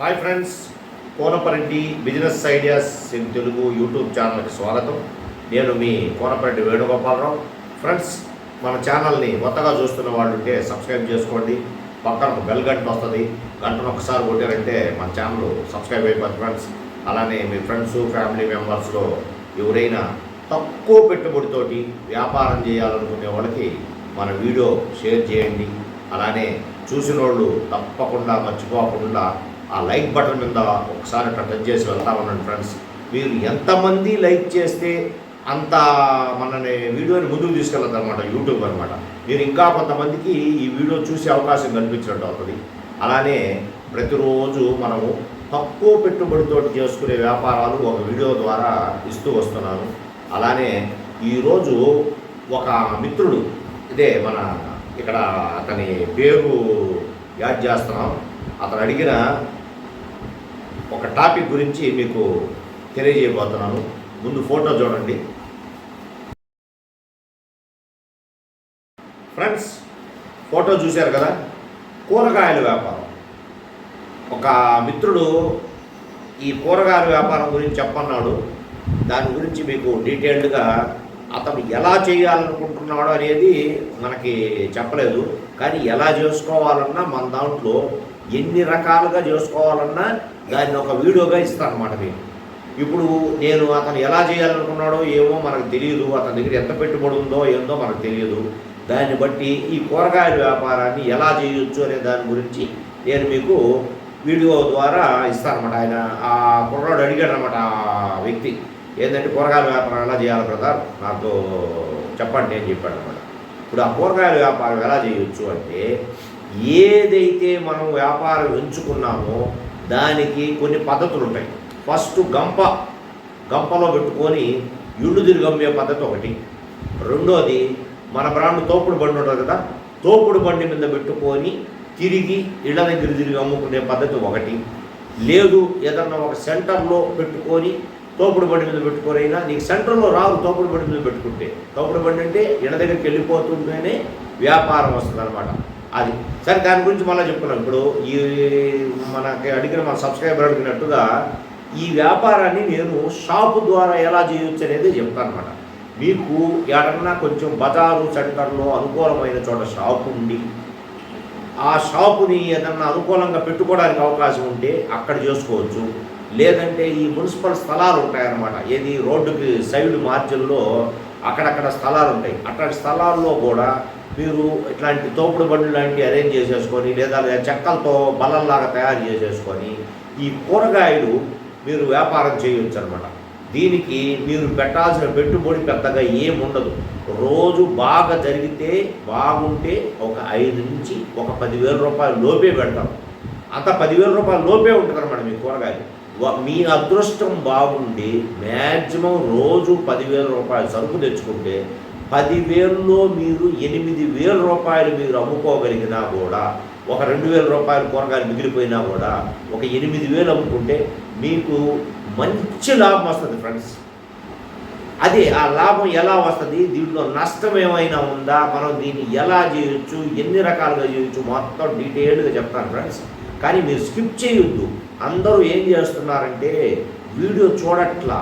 Hi friends Konapareddy business ideas in Telugu YouTube ఛానల్కి స్వాగతం. నేను మీ కోనపరెడ్డి వేణుగోపాలరావు. ఫ్రెండ్స్ మన ఛానల్ని కొత్తగా చూస్తున్న వాళ్ళు ఉంటే సబ్స్క్రైబ్ చేసుకోండి. పక్కన ఒక బెల్ గంట వస్తుంది. గంటను ఒకసారి కొట్టారంటే మన ఛానల్ సబ్స్క్రైబ్ అయిపోతుంది ఫ్రెండ్స్. అలానే మీ ఫ్రెండ్స్ ఫ్యామిలీ మెంబర్స్లో ఎవరైనా తక్కువ పెట్టుబడితోటి వ్యాపారం చేయాలనుకునే వాళ్ళకి మన వీడియో షేర్ చేయండి. అలానే చూసిన వాళ్ళు తప్పకుండా మర్చిపోకుండా ఆ లైక్ బటన్ మీద ఒకసారి అట్లా టచ్ చేసి వెళ్తా ఉన్నాను ఫ్రెండ్స్. మీరు ఎంతమంది లైక్ చేస్తే అంత మనని వీడియోని ముందుకు తీసుకెళ్ళదు అనమాట యూట్యూబ్ అనమాట మీరు ఇంకా కొంతమందికి ఈ వీడియో చూసే అవకాశం కల్పించినట్టు అవుతుంది. అలానే ప్రతిరోజు మనము తక్కువ పెట్టుబడితో చేసుకునే వ్యాపారాలు ఒక వీడియో ద్వారా ఇస్తూ వస్తున్నాను. అలానే ఈరోజు ఒక మిత్రుడు ఇదే మన ఇక్కడ అతని పేరు యాడ్ చేస్తున్నాం. అతను అడిగిన ఒక టాపిక్ గురించి మీకు తెలియజేయబోతున్నాను. ముందు ఫోటో చూడండి. ఫ్రెండ్స్ ఫోటో చూశారు కదా? కూరగాయల వ్యాపారం. ఒక మిత్రుడు ఈ కూరగాయల వ్యాపారం గురించి చెప్పన్నాడు. దాని గురించి మీకు డీటెయిల్డ్గా అతను ఎలా చేయాలనుకుంటున్నాడు అనేది మనకి చెప్పలేదు. కానీ ఎలా చేసుకోవాలన్నా మన దాంట్లో ఎన్ని రకాలుగా చేసుకోవాలన్నా దాన్ని ఒక వీడియోగా ఇస్తాను అనమాట మీకు ఇప్పుడు నేను అతను ఎలా చేయాలనుకున్నాడో ఏమో మనకు తెలియదు అతని దగ్గర ఎంత పెట్టుబడి ఉందో ఏందో మనకు తెలియదు. దాన్ని బట్టి ఈ కూరగాయల వ్యాపారాన్ని ఎలా చేయొచ్చు అనే దాని గురించి నేను మీకు వీడియో ద్వారా ఇస్తానమాట ఆయన ఆ కుర్రాడు అడిగాడు అనమాట ఆ వ్యక్తి ఏంటంటే కూరగాయల వ్యాపారం ఎలా చేయాలి బ్రదర్? నాకు చెప్పండి నేను చెప్పాడు అనమాట ఇప్పుడు ఆ కూరగాయల వ్యాపారం ఎలా చేయొచ్చు అంటే ఏదైతే మనం వ్యాపారం ఎంచుకున్నామో దానికి కొన్ని పద్ధతులు ఉంటాయి ఫస్ట్ గంప గంపలో పెట్టుకొని ఇళ్ళు తిరిగమ్మే పద్ధతి ఒకటి. రెండోది మన బ్రాండ్ తోపుడు బండి ఉంటుంది కదా తోపుడు బండి మీద పెట్టుకొని తిరిగి ఇళ్ళ దగ్గర తిరిగి అమ్ముకునే పద్ధతి ఒకటి. లేదు ఏదన్నా ఒక సెంటర్లో పెట్టుకొని తోపుడు బండి మీద పెట్టుకోరైనా నీకు సెంటర్లో రావు తోపుడు బండి మీద పెట్టుకుంటే. తోపుడు బండి అంటే ఇళ్ళ దగ్గరికి వెళ్ళిపోతుంటేనే వ్యాపారం వస్తుంది అనమాట అది. సరే దాని గురించి మళ్ళీ చెప్పుకున్నాం. ఇప్పుడు ఈ మనకి అడిగిన మన సబ్స్క్రైబర్ అడిగినట్టుగా ఈ వ్యాపారాన్ని నేను షాపు ద్వారా ఎలా చేయొచ్చు అనేది చెప్తాను అనమాట మీకు ఎక్కడన్నా కొంచెం బజారు సెంటర్లో అనుకూలమైన చోట షాపు ఉండి ఆ షాపుని ఏదన్నా అనుకూలంగా పెట్టుకోవడానికి అవకాశం ఉంటే అక్కడ చేసుకోవచ్చు. లేదంటే ఈ మున్సిపల్ స్థలాలు ఉంటాయన్నమాట. ఏది రోడ్డుకి సైడ్ మార్జిన్లో అక్కడక్కడ స్థలాలు ఉంటాయి. అట్లాంటి స్థలాల్లో కూడా మీరు ఇట్లాంటి తోపుడు బండ్లు లాంటివి అరేంజ్ చేసేసుకొని లేదా చెక్కలతో బలంలాగా తయారు చేసేసుకొని ఈ కూరగాయలు మీరు వ్యాపారం చేయొచ్చు అనమాట దీనికి మీరు పెట్టాల్సిన పెట్టుబడి పెద్దగా ఏముండదు. రోజు బాగా జరిగితే బాగుంటే ఒక ఐదు నుంచి ఒక పదివేల రూపాయలు లోపే పెడతాం. అంత పదివేల రూపాయలు లోపే ఉంటుంది అనమాట మీ కూరగాయలు. మీ అదృష్టం బాగుండి మ్యాక్సిమం రోజు పదివేల రూపాయలు సరుకు తెచ్చుకుంటే పదివేల్లో మీరు ఎనిమిది వేల రూపాయలు మీరు అమ్ముకోగలిగినా కూడా ఒక రెండు వేల రూపాయలు కూరగాయలు మిగిలిపోయినా కూడా ఒక ఎనిమిది వేలు అమ్ముకుంటే మీకు మంచి లాభం వస్తుంది ఫ్రెండ్స్ అదే ఆ లాభం ఎలా వస్తుంది? దీంట్లో నష్టం ఏమైనా ఉందా? మనం దీన్ని ఎలా చేయొచ్చు? ఎన్ని రకాలుగా చేయొచ్చు? మొత్తం డీటెయిల్డ్గా చెప్తాను ఫ్రెండ్స్ కానీ మీరు స్కిప్ చేయొద్దు. అందరూ ఏం చేస్తున్నారంటే వీడియో చూడట్లా.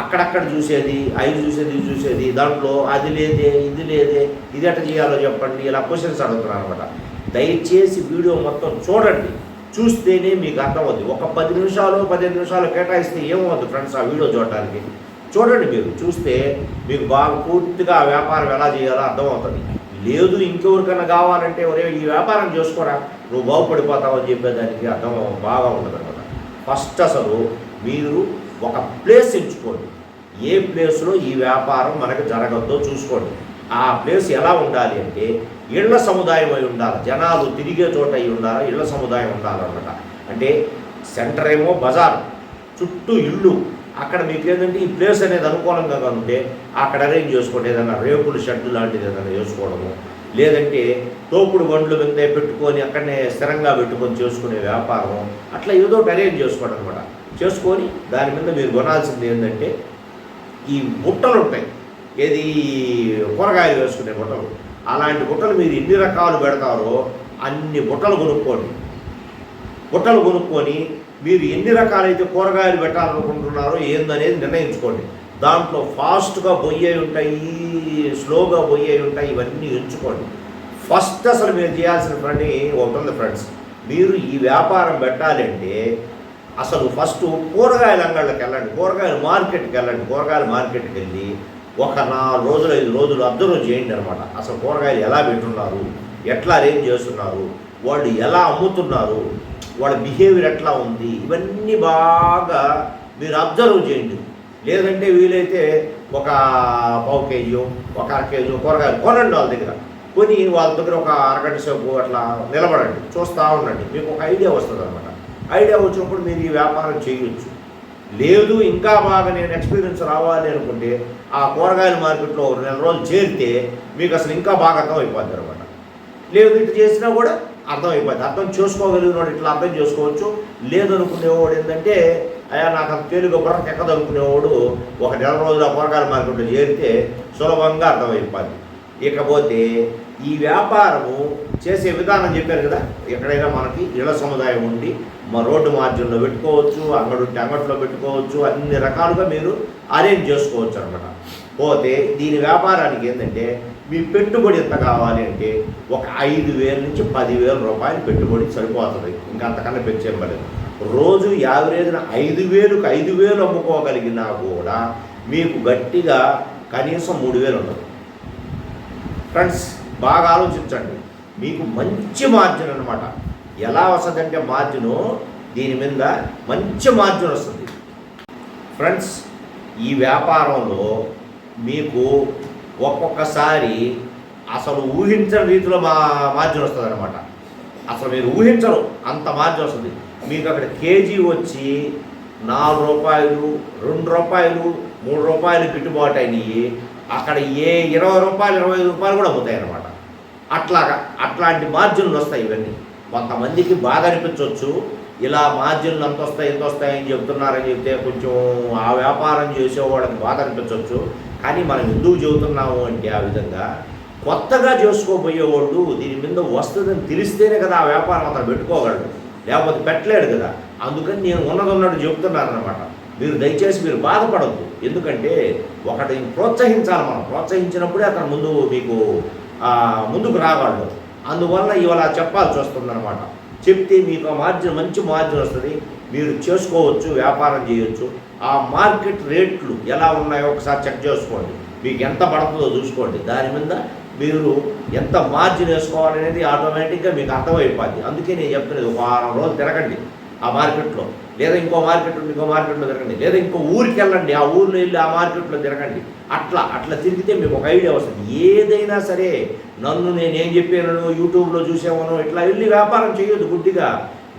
అక్కడక్కడ చూసేది ఐదు చూసేది చూసేది దాంట్లో అది లేదే ఇది లేదే ఇది ఎట్లా చేయాలో చెప్పండి ఇలా క్వశ్చన్స్ అడుగుతున్నారు అనమాట దయచేసి వీడియో మొత్తం చూడండి. చూస్తేనే మీకు అర్థమవుతుంది ఒక పది నిమిషాలు పదిహేను నిమిషాలు కేటాయిస్తే ఏమవుతుంది ఫ్రెండ్స్ ఆ వీడియో చూడటానికి? చూడండి మీరు. చూస్తే మీకు బాగా పూర్తిగా ఆ వ్యాపారం ఎలా చేయాలో అర్థమవుతుంది. లేదు ఇంకెవరికైనా కావాలంటే ఒరే ఈ వ్యాపారం చేసుకోరా? నువ్వు బాగుపడిపోతావు అని చెప్పేదానికి అర్థం బాగా ఉంటుంది అనమాట ఫస్ట్ అసలు మీరు ఒక ప్లేస్ ఎంచుకోండి. ఏ ప్లేస్లో ఈ వ్యాపారం మనకు జరగద్దో చూసుకోండి. ఆ ప్లేస్ ఎలా ఉండాలి అంటే ఇళ్ళ సముదాయం అయి ఉండాలి. జనాలు తిరిగే చోట అయి ఉండాలి? ఇళ్ళ సముదాయం ఉండాలన్నమాట అంటే సెంటర్ ఏమో బజార్ చుట్టూ ఇళ్ళు అక్కడ మీకు ఏంటంటే ఈ ప్లేస్ అనేది అనుకూలంగా ఉంటే అక్కడ అరేంజ్ చేసుకోండి. ఏదైనా రేకుల షెడ్ లాంటిది ఏదైనా చేసుకోవడము. లేదంటే తోపుడు బండ్లు మీద పెట్టుకొని అక్కడనే స్థిరంగా పెట్టుకొని చేసుకునే వ్యాపారం. అట్లా ఏదో అరేంజ్ చేసుకోండి అనమాట చేసుకొని దాని మీద మీరు కొనాల్సింది ఏంటంటే ఈ బుట్టలు ఉంటాయి. ఏది కూరగాయలు వేసుకునే బుట్టలు. అలాంటి బుట్టలు మీరు ఎన్ని రకాలు పెడతారో అన్ని బుట్టలు కొనుక్కోండి. బుట్టలు కొనుక్కొని మీరు ఎన్ని రకాలైతే కూరగాయలు పెట్టాలనుకుంటున్నారో ఏందనేది నిర్ణయించుకోండి. దాంట్లో ఫాస్ట్గా పోయే ఉంటాయి స్లోగా పోయే ఉంటాయి ఇవన్నీ ఎంచుకోండి. ఫస్ట్ అసలు మీరు చేయాల్సిన పని ఒకటి ఉంది ఫ్రెండ్స్ మీరు ఈ వ్యాపారం పెట్టాలంటే అసలు ఫస్ట్ కూరగాయల అంగళ్ళకి వెళ్ళండి కూరగాయల మార్కెట్కి వెళ్ళండి కూరగాయల మార్కెట్కి వెళ్ళి ఒక నాలుగు రోజులు ఐదు రోజులు అబ్జర్వ్ చేయండి అనమాట అసలు కూరగాయలు ఎలా పెట్టున్నారు ఎట్లా అరేంజ్ చేస్తున్నారు వాళ్ళు ఎలా అమ్ముతున్నారు వాళ్ళ బిహేవియర్ ఎట్లా ఉంది ఇవన్నీ బాగా మీరు అబ్జర్వ్ చేయండి. లేదంటే వీలైతే ఒక పావు కేజీ ఒక అర కేజీ కూరగాయలు కొనండి వాళ్ళ దగ్గర. కొని వాళ్ళ దగ్గర ఒక అరగంట సేపు అట్లా నిలబడండి చూస్తూ ఉండండి. మీకు ఒక ఐడియా వస్తుంది అనమాట ఐడియా వచ్చినప్పుడు మీరు ఈ వ్యాపారం చేయొచ్చు. లేదు ఇంకా బాగా నేను ఎక్స్పీరియన్స్ రావాలి అనుకుంటే ఆ కూరగాయల మార్కెట్లో ఒక నెల రోజులు చేరితే మీకు అసలు ఇంకా బాగా అర్థమైపోద్ది అనమాట లేదు ఇటు చేసినా కూడా అర్థమైపోద్ది అర్థం చేసుకోగలిగినవాడు ఇట్లా అర్థం చేసుకోవచ్చు. లేదు అనుకునేవాడు ఏంటంటే అయ్యా నాకు అంత తేలిక బుర్రకు ఎక్కదనుకునేవాడు ఒక నెల రోజులు ఆ కూరగాయల మార్కెట్లో చేరితే సులభంగా అర్థమైపోద్ది ఇకపోతే ఈ వ్యాపారము చేసే విధానం చెప్పారు కదా? ఎక్కడైనా మనకి ఇళ్ళ సముదాయం ఉండి మా రోడ్డు మార్జిన్లో పెట్టుకోవచ్చు అంగడు ఉంటే అంగట్లో పెట్టుకోవచ్చు అన్ని రకాలుగా మీరు అరేంజ్ చేసుకోవచ్చు అనమాట పోతే దీని వ్యాపారానికి ఏంటంటే మీ పెట్టుబడి ఎంత కావాలి అంటే ఒక ఐదు వేల నుంచి పదివేల రూపాయలు పెట్టుబడి సరిపోతుంది. ఇంకా అంతకన్నా పెంచేయలేదు రోజు యావరేజ్న ఐదు వేలకు ఐదు వేలు అమ్ముకోగలిగినా కూడా మీకు గట్టిగా కనీసం మూడు వేలు ఉండదు. ఫ్రెండ్స్ బాగా ఆలోచించండి. మీకు మంచి మార్జిన్ అనమాట ఎలా వస్తుందంటే మార్జిను దీని మీద మంచి మార్జిన్ వస్తుంది. ఫ్రెండ్స్ ఈ వ్యాపారంలో మీకు ఒక్కొక్కసారి అసలు ఊహించని రీతిలో మా మార్జిన్ వస్తుంది అనమాట అసలు మీరు ఊహించరు అంత మార్జిన్ వస్తుంది. మీకు అక్కడ కేజీ వచ్చి నాలుగు రూపాయలు రెండు రూపాయలు మూడు రూపాయలు గిట్టుబాటు అయినాయి. అక్కడ ఏ ఇరవై రూపాయలు ఇరవై ఐదు రూపాయలు కూడా అమ్ముతాయి అన్నమాట అట్లాగా అట్లాంటి మార్జిన్లు వస్తాయి ఇవన్నీ. కొంతమందికి బాగా అనిపించవచ్చు ఇలా మార్జిన్లు అంత వస్తాయి ఎంత వస్తాయని చెబుతున్నారని చెప్తున్నారని చెప్తే కొంచెం ఆ వ్యాపారం చేసేవాళ్ళకి బాధ అనిపించవచ్చు కానీ మనం ఎందుకు చెబుతున్నాము అంటే ఆ విధంగా కొత్తగా చేసుకోబోయేవాళ్ళు దీని మీద వస్తుందని తెలిస్తేనే కదా ఆ వ్యాపారం అతను పెట్టుకోగలడు. లేకపోతే పెట్టలేడు కదా. అందుకని నేను ఉన్నది ఉన్నట్టు చెప్తున్నాను అనమాట మీరు దయచేసి మీరు బాధపడద్దు. ఎందుకంటే ఒకటి ప్రోత్సహించాలి మనం. ప్రోత్సహించినప్పుడే అతను ముందు మీకు ముందుకు రాగలడు అందువల్ల ఇవాళ చెప్పాల్సి వస్తుందన్నమాట. చెప్తే మీకు ఆ మార్జిన్ మంచి మార్జిన్ వస్తుంది. మీరు చేసుకోవచ్చు వ్యాపారం చేయొచ్చు. ఆ మార్కెట్ రేట్లు ఎలా ఉన్నాయో ఒకసారి చెక్ చేసుకోండి. మీకు ఎంత పడుతుందో చూసుకోండి. దాని మీద మీరు ఎంత మార్జిన్ వేసుకోవాలనేది ఆటోమేటిక్గా మీకు అర్థమైపోద్ది. అందుకే నేను చెప్తున్నది ఒక వారం రోజులు తిరగండి ఆ మార్కెట్లో. లేదా ఇంకో మార్కెట్ ఉంది ఇంకో మార్కెట్లో తిరగండి లేదా ఇంకో ఊరికి వెళ్ళండి ఆ ఊర్లో వెళ్ళి ఆ మార్కెట్లో తిరగండి. అట్లా అట్లా తిరిగితే మీకు ఒక ఐడియా వస్తుంది. ఏదైనా సరే నన్ను నేనేం చెప్పాను యూట్యూబ్లో చూసామనో ఇట్లా వెళ్ళి వ్యాపారం చేయొద్దు గుడ్డిగా.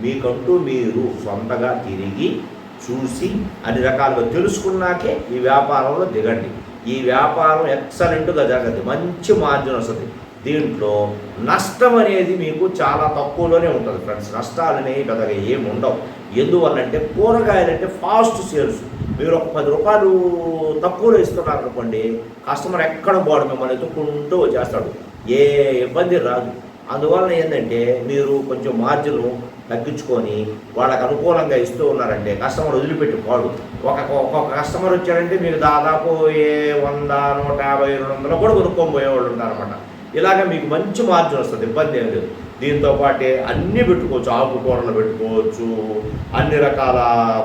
మీకంటూ మీరు సొంతగా తిరిగి చూసి అన్ని రకాలుగా తెలుసుకున్నాకే ఈ వ్యాపారంలో దిగండి. ఈ వ్యాపారం ఎక్సలెంట్గా జరగదు. మంచి మార్జిన్ వస్తుంది. దీంట్లో నష్టం అనేది మీకు చాలా తక్కువలోనే ఉంటుంది ఫ్రెండ్స్. నష్టాలు అనేవి పెద్దగా ఏమి ఉండవు. ఎందువల్లంటే కూరగాయలు అంటే ఫాస్ట్ సేల్స్. మీరు ఒక పది రూపాయలు తక్కువలో ఇస్తున్నారు అనుకోండి కస్టమర్ ఎక్కడ పోవడం మిమ్మల్ని ఎత్తుకుంటూ వచ్చేస్తాడు. ఏ ఇబ్బంది రాదు. అందువలన ఏంటంటే మీరు కొంచెం మార్జిన్ తగ్గించుకొని వాళ్ళకి అనుకూలంగా ఇస్తూ ఉన్నారంటే కస్టమర్ వదిలిపెట్టి పోడు ఒక ఒక్కొక్క కస్టమర్ వచ్చాడంటే మీరు దాదాపు ఏ వంద నూట యాభై రెండు వందలు కూడా కొనుక్కొని పోయేవాళ్ళు ఉంటారన్నమాట. ఇలాగ మీకు మంచి మార్జిన్ వస్తుంది ఇబ్బంది ఏం లేదు. దీంతో పాటే అన్నీ పెట్టుకోవచ్చు ఆకుకూరలు పెట్టుకోవచ్చు అన్ని రకాల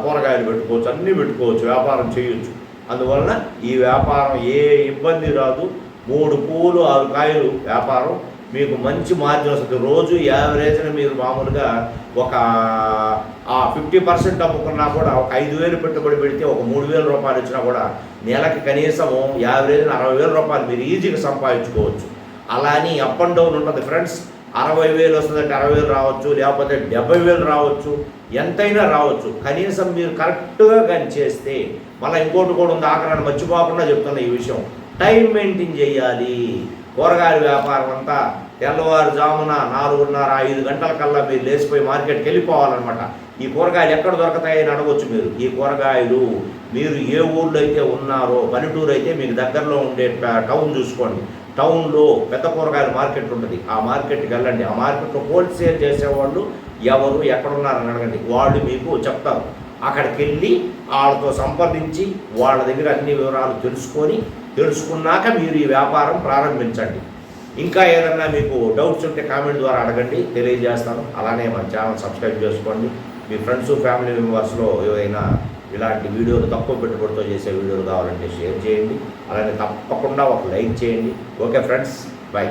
కూరగాయలు పెట్టుకోవచ్చు అన్నీ పెట్టుకోవచ్చు వ్యాపారం చేయొచ్చు. అందువలన ఈ వ్యాపారం ఏ ఇబ్బంది రాదు. మూడు పూలు ఆరు కాయలు వ్యాపారం. మీకు మంచి మార్జిన్ వస్తుంది. రోజు యావరేజ్న మీరు మామూలుగా ఒక ఆ ఫిఫ్టీ పర్సెంట్ అమ్ముకున్నా కూడా ఒక ఐదు వేలు పెట్టుబడి పెడితే ఒక మూడు వేల రూపాయలు వచ్చినా కూడా నెలకి కనీసం యావరేజ్ అరవై వేల రూపాయలు మీరు ఈజీగా సంపాదించుకోవచ్చు. అలా అని అప్ అండ్ డౌన్ ఉంటుంది. ఫ్రెండ్స్ అరవై వేలు వస్తుందంటే అరవై వేలు రావచ్చు లేకపోతే డెబ్బై వేలు రావచ్చు ఎంతైనా రావచ్చు. కనీసం మీరు కరెక్ట్గా కానీ చేస్తే మళ్ళీ ఇంకోటి కూడా ఉంది ఆకరాన్ని మర్చిపోకుండా చెప్తున్నా ఈ విషయం. టైం మెయింటైన్ చేయాలి. కూరగాయల వ్యాపారం అంతా తెల్లవారుజామున నాలుగున్నర ఐదు గంటల కల్లా మీరు లేచిపోయి మార్కెట్కి వెళ్ళిపోవాలన్నమాట. ఈ కూరగాయలు ఎక్కడ దొరుకుతాయని అడగవచ్చు మీరు. ఈ కూరగాయలు మీరు ఏ ఊళ్ళో అయితే ఉన్నారో పల్లెటూరు అయితే మీకు దగ్గరలో ఉండే టౌన్ చూసుకోండి. టౌన్లో పెద్ద కూరగాయల మార్కెట్ ఉంటుంది. ఆ మార్కెట్కి వెళ్ళండి. ఆ మార్కెట్లో హోల్సేల్ చేసేవాళ్ళు ఎవరు ఎక్కడున్నారని అడగండి. వాళ్ళు మీకు చెప్తారు. అక్కడికి వెళ్ళి వాళ్ళతో సంప్రదించి వాళ్ళ దగ్గర అన్ని వివరాలు తెలుసుకొని తెలుసుకున్నాక మీరు ఈ వ్యాపారం ప్రారంభించండి. ఇంకా ఏదన్నా మీకు డౌట్స్ ఉంటే కామెంట్ ద్వారా అడగండి. తెలియజేస్తాను. అలానే మన ఛానల్ సబ్స్క్రైబ్ చేసుకోండి. మీ ఫ్రెండ్స్ ఫ్యామిలీ మెంబర్స్లో ఏవైనా ఇలాంటి వీడియోలు తక్కువ పెట్టుబడితో చేసే వీడియోలు కావాలంటే షేర్ చేయండి. అలాగే తప్పకుండా ఒక లైక్ చేయండి. Okay friends bye.